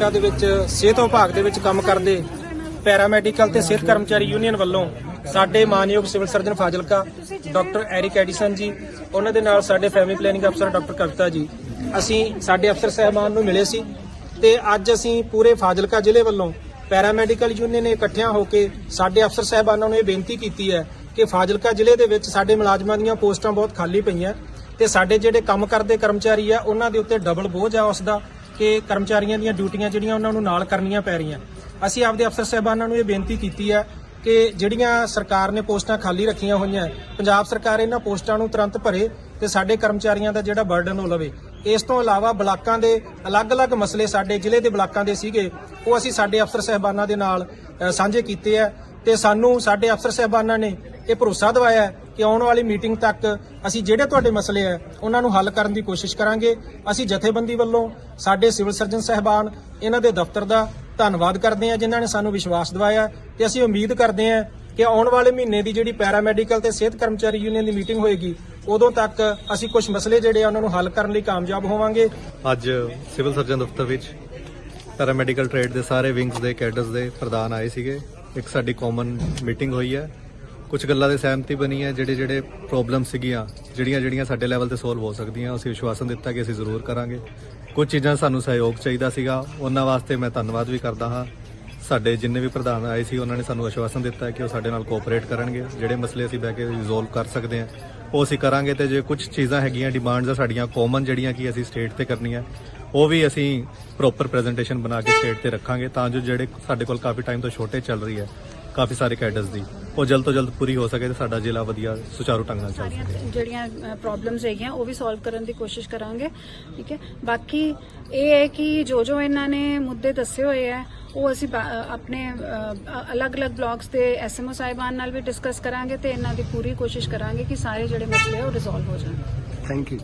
ਫਾਜ਼ਿਲਕਾ ਦੇ ਵਿੱਚ, ਸਿਹਤ ਵਿਭਾਗ ਦੇ ਵਿੱਚ ਕੰਮ ਕਰਦੇ ਪੈਰਾਮੈਡੀਕਲ ਤੇ ਸਿਹਤ ਕਰਮਚਾਰੀ ਯੂਨੀਅਨ ਵੱਲੋਂ ਸਾਡੇ ਮਾਨਯੋਗ civil surgeon Fazilka, doctor Eric Addison ji, ਉਹਨਾਂ ਦੇ ਨਾਲ ਸਾਡੇ ਫੈਮਿਲੀ ਪਲੈਨਿੰਗ ਅਫਸਰ ਡਾਕਟਰ ਕਵਿਤਾ ਜੀ। ਅਸੀਂ ਸਾਡੇ ਅਫਸਰ ਸਹਿਬਾਨ ਨੂੰ ਮਿਲੇ ਸੀ ਤੇ ਅੱਜ ਅਸੀਂ ਪੂਰੇ ਫਾਜ਼ਿਲਕਾ ਜ਼ਿਲ੍ਹੇ ਵੱਲੋਂ ਪੈਰਾਮੈਡੀਕਲ ਯੂਨੀਅਨ ਨੇ ਇਕੱਠਿਆਂ ਹੋ ਕੇ ਸਾਡੇ ਅਫਸਰ ਸਹਿਬਾਨਾਂ ਨੂੰ ਇਹ ਬੇਨਤੀ ਕੀਤੀ ਹੈ ਕਿ ਫਾਜ਼ਿਲਕਾ ਜ਼ਿਲ੍ਹੇ ਦੇ ਵਿੱਚ ਸਾਡੇ ਮੁਲਾਜ਼ਮਾਂ ਦੀਆਂ ਪੋਸਟਾਂ ਬਹੁਤ ਖਾਲੀ ਪਈਆਂ ਤੇ ਸਾਡੇ ਜਿਹੜੇ ਕੰਮ ਕਰਦੇ ਕਰਮਚਾਰੀ ਆ, ਉਹਨਾਂ ਦੇ ਉੱਤੇ ਡਬਲ ਬੋਝ ਆ ਉਸ ਦਾ ਕਿ ਕਰਮਚਾਰੀਆਂ ਦੀਆਂ ਡਿਊਟੀਆਂ ਜਿਹੜੀਆਂ ਉਹਨਾਂ ਨੂੰ ਨਾਲ ਕਰਨੀਆਂ ਪੈ ਰਹੀਆਂ। ਅਸੀਂ ਆਪਦੇ ਅਫਸਰ ਸਹਿਬਾਨਾਂ ਨੂੰ ਇਹ ਬੇਨਤੀ ਕੀਤੀ ਹੈ ਕਿ ਜਿਹੜੀਆਂ ਸਰਕਾਰ ਨੇ ਪੋਸਟਾਂ ਖਾਲੀ ਰੱਖੀਆਂ ਹੋਈਆਂ, ਪੰਜਾਬ ਸਰਕਾਰ ਇਹਨਾਂ ਪੋਸਟਾਂ ਨੂੰ ਤੁਰੰਤ ਭਰੇ ਤੇ ਸਾਡੇ ਕਰਮਚਾਰੀਆਂ ਦਾ ਜਿਹੜਾ ਬਰਡਨ ਉਹ ਲਵੇ। ਇਸ ਤੋਂ ਇਲਾਵਾ ਬਲਾਕਾਂ ਦੇ ਅਲੱਗ-ਅਲੱਗ ਮਸਲੇ ਸਾਡੇ ਜ਼ਿਲ੍ਹੇ ਦੇ ਬਲਾਕਾਂ ਦੇ ਸੀਗੇ, ਉਹ ਅਸੀਂ ਸਾਡੇ ਅਫਸਰ ਸਹਿਬਾਨਾਂ ਦੇ ਨਾਲ ਸਾਂਝੇ ਕੀਤੇ ਆ ਤੇ ਸਾਨੂੰ ਸਾਡੇ ਅਫਸਰ ਸਹਿਬਾਨਾਂ ਨੇ ਇਹ ਭਰੋਸਾ ਦਿਵਾਇਆ ਕਿ ਆਉਣ ਵਾਲੀ ਮੀਟਿੰਗ ਤੱਕ ਅਸੀਂ ਜਿਹੜੇ ਤੁਹਾਡੇ ਮਸਲੇ ਆ, ਉਹਨਾਂ ਨੂੰ ਹੱਲ ਕਰਨ ਦੀ ਕੋਸ਼ਿਸ਼ ਕਰਾਂਗੇ। ਅਸੀਂ ਜਥੇਬੰਦੀ ਵੱਲੋਂ ਸਾਡੇ ਸਿਵਲ ਸਰਜਨ ਸਹਿਬਾਨ, ਇਹਨਾਂ ਦੇ ਦਫ਼ਤਰ ਦਾ ਧੰਨਵਾਦ ਕਰਦੇ ਹਾਂ, ਜਿਨ੍ਹਾਂ ਨੇ ਸਾਨੂੰ ਵਿਸ਼ਵਾਸ ਦਿਵਾਇਆ। ਤੇ ਅਸੀਂ ਉਮੀਦ ਕਰਦੇ ਹਾਂ ਕਿ ਆਉਣ ਵਾਲੇ ਮਹੀਨੇ ਦੀ ਜਿਹੜੀ ਪੈਰਾਮੈਡੀਕਲ ਤੇ ਸਿਹਤ ਕਰਮਚਾਰੀ ਯੂਨੀਅਨ ਦੀ ਮੀਟਿੰਗ ਹੋਏਗੀ, ਉਦੋਂ ਤੱਕ ਅਸੀਂ ਕੁਝ ਮਸਲੇ ਜਿਹੜੇ ਆ, ਉਹਨਾਂ ਨੂੰ ਹੱਲ ਕਰਨ ਲਈ ਕਾਮਯਾਬ ਹੋਵਾਂਗੇ। ਅੱਜ ਸਿਵਲ ਸਰਜਨ ਦਫ਼ਤਰ ਵਿੱਚ ਪੈਰਾਮੈਡੀਕਲ ਟ੍ਰੇਡ ਦੇ ਸਾਰੇ ਵਿੰਗਸ ਦੇ ਕੈਡਰਸ ਦੇ ਪ੍ਰਧਾਨ ਆਏ ਸੀਗੇ। ਇੱਕ ਸਾਡੀ ਕਾਮਨ ਮੀਟਿੰਗ ਹੋਈ ਹੈ। ਕੁਝ ਗੱਲਾਂ ਦੇ ਸਹਿਮਤੀ ਬਣੀ ਹੈ, ਜਿਹੜੇ ਜਿਹੜੇ ਪ੍ਰੋਬਲਮ ਸੀਗੀਆਂ, ਜਿਹੜੀਆਂ ਜਿਹੜੀਆਂ ਸਾਡੇ ਲੈਵਲ ਤੇ ਸੋਲਵ ਹੋ ਸਕਦੀਆਂ, ਅਸੀਂ ਵਿਸ਼ਵਾਸਨ ਦਿੱਤਾ ਕਿ ਅਸੀਂ ਜ਼ਰੂਰ ਕਰਾਂਗੇ। ਕੁਝ ਚੀਜ਼ਾਂ ਸਾਨੂੰ ਸਹਿਯੋਗ ਚਾਹੀਦਾ ਸੀਗਾ, ਉਹਨਾਂ ਵਾਸਤੇ ਮੈਂ ਧੰਨਵਾਦ ਵੀ ਕਰਦਾ ਹਾਂ। ਸਾਡੇ ਜਿੰਨੇ ਵੀ ਪ੍ਰਧਾਨ ਆਏ ਸੀ, ਉਹਨਾਂ ਨੇ ਸਾਨੂੰ ਆਸ਼ਵਾਸਨ ਦਿੱਤਾ ਕਿ ਉਹ ਸਾਡੇ ਨਾਲ ਕੋਆਪਰੇਟ ਕਰਨਗੇ। ਜਿਹੜੇ ਮਸਲੇ ਅਸੀਂ ਬਹਿ ਕੇ ਰਿਜ਼ੋਲਵ ਕਰ ਸਕਦੇ ਹਾਂ, ਉਹ ਅਸੀਂ ਕਰਾਂਗੇ ਤੇ ਜੇ ਕੁਝ ਚੀਜ਼ਾਂ ਹੈਗੀਆਂ ਡਿਮਾਂਡਸ ਆ ਸਾਡੀਆਂ ਕਾਮਨ ਜਿਹੜੀਆਂ ਕਿ ਅਸੀਂ ਸਟੇਟ ਤੇ ਕਰਨੀਆਂ, ਉਹ ਵੀ ਅਸੀਂ ਪ੍ਰੋਪਰ ਪ੍ਰੈਜੈਂਟੇਸ਼ਨ ਬਣਾ ਕੇ ਸਟੇਟ ਤੇ ਰੱਖਾਂਗੇ, ਤਾਂ ਜੋ ਜਿਹੜੇ ਸਾਡੇ ਕੋਲ ਕਾਫੀ ਟਾਈਮ ਤੋਂ ਛੋਟੇ ਚੱਲ ਰਹੀ ਹੈ, ਕਾਫੀ ਸਾਰੇ ਕੈਡਰਸ ਦੀ। ਉਹ ਜਲਦ ਤੋਂ ਜਲਦ ਪੂਰੀ ਹੋ ਸਕੇ ਤੇ ਸਾਡਾ ਜ਼ਿਲ੍ਹਾ ਵਧੀਆ ਸੁਚਾਰੂ ਢੰਗ ਨਾਲ ਚੱਲ ਸਕੇ। ਜਿਹੜੀਆਂ ਪ੍ਰੋਬਲਮਸ ਹੈਗੀਆਂ ਉਹ ਵੀ ਸੋਲਵ ਕਰਨ ਦੀ ਕੋਸ਼ਿਸ਼ ਕਰਾਂਗੇ ਠੀਕ ਹੈ? ਬਾਕੀ ਇਹ ਹੈ ਕਿ ਜੋ ਜੋ ਇਹਨਾਂ ਨੇ ਮੁੱਦੇ ਦੱਸੇ ਹੋਏ ਹੈ ਉਹ ਅਸੀਂ ਆਪਣੇ ਅਲੱਗ-ਅਲੱਗ ਬਲਾਕਸ ਦੇ ਐਸਐਮਓ ਸਾਹਿਬਾਨ ਨਾਲ ਵੀ ਡਿਸਕਸ ਕਰਾਂਗੇ ਤੇ ਇਹਨਾਂ ਦੀ ਪੂਰੀ ਕੋਸ਼ਿਸ਼ ਕਰਾਂਗੇ ਕਿ ਸਾਰੇ ਜਿਹੜੇ ਮਸਲੇ ਆ ਉਹ ਰਿਜ਼ੋਲਵ ਹੋ ਜਾਣ। Thank you